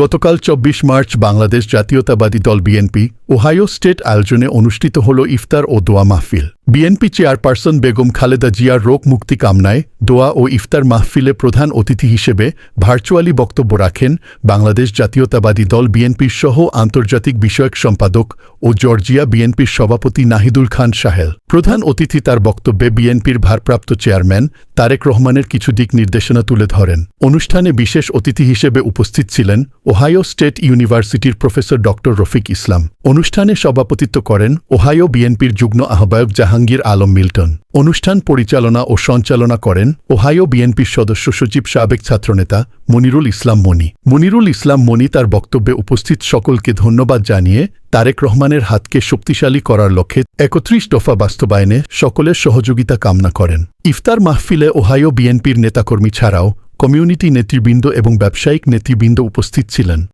গতকাল চব্বিশ মার্চ বাংলাদেশ জাতীয়তাবাদী দল বিএনপি, ওহাইও স্টেট আয়োজনে অনুষ্ঠিত হল ইফতার ও দোয়া মাহফিল। বিএনপি চেয়ারপারসন বেগম খালেদা জিয়ার রোগ মুক্তি কামনায় দোয়া ও ইফতার মাহফিলে প্রধান অতিথি হিসেবে ভার্চুয়ালি বক্তব্য রাখেন বাংলাদেশ জাতীয়তাবাদী দল বিএনপির সহ আন্তর্জাতিক বিষয়ক সম্পাদক ও জর্জিয়া বিএনপির সভাপতি নাহিদুল খান সাহেল। প্রধান অতিথি তার বক্তব্যে বিএনপির ভারপ্রাপ্ত চেয়ারম্যান তারেক রহমানের কিছু দিক নির্দেশনা তুলে ধরেন। অনুষ্ঠানে বিশেষ অতিথি হিসেবে উপস্থিত ছিলেন ওহাইও স্টেট ইউনিভার্সিটির প্রফেসর ড রফিক ইসলাম। অনুষ্ঠানে সভাপতিত্ব করেন ওহাইও বিএনপির যুগ্ম আহ্বায়ক জাহাঙ্গীর আলম মিল্টন। অনুষ্ঠান পরিচালনা ও সঞ্চালনা করেন ওহাইও বিএনপির সদস্য সচিব সাবেক ছাত্রনেতা মনিরুল ইসলাম মনি। মনিরুল ইসলাম মনি তার বক্তব্যে উপস্থিত সকলকে ধন্যবাদ জানিয়ে তারেক রহমানের হাতকে শক্তিশালী করার লক্ষ্যে একত্রিশ দফা বাস্তবায়নে সকলের সহযোগিতা কামনা করেন। ইফতার মাহফিলে ওহাইও বিএনপির নেতাকর্মী ছাড়াও কমিউনিটি নেতৃবৃন্দ এবং ব্যবসায়িক নেতৃবৃন্দ উপস্থিত ছিলেন।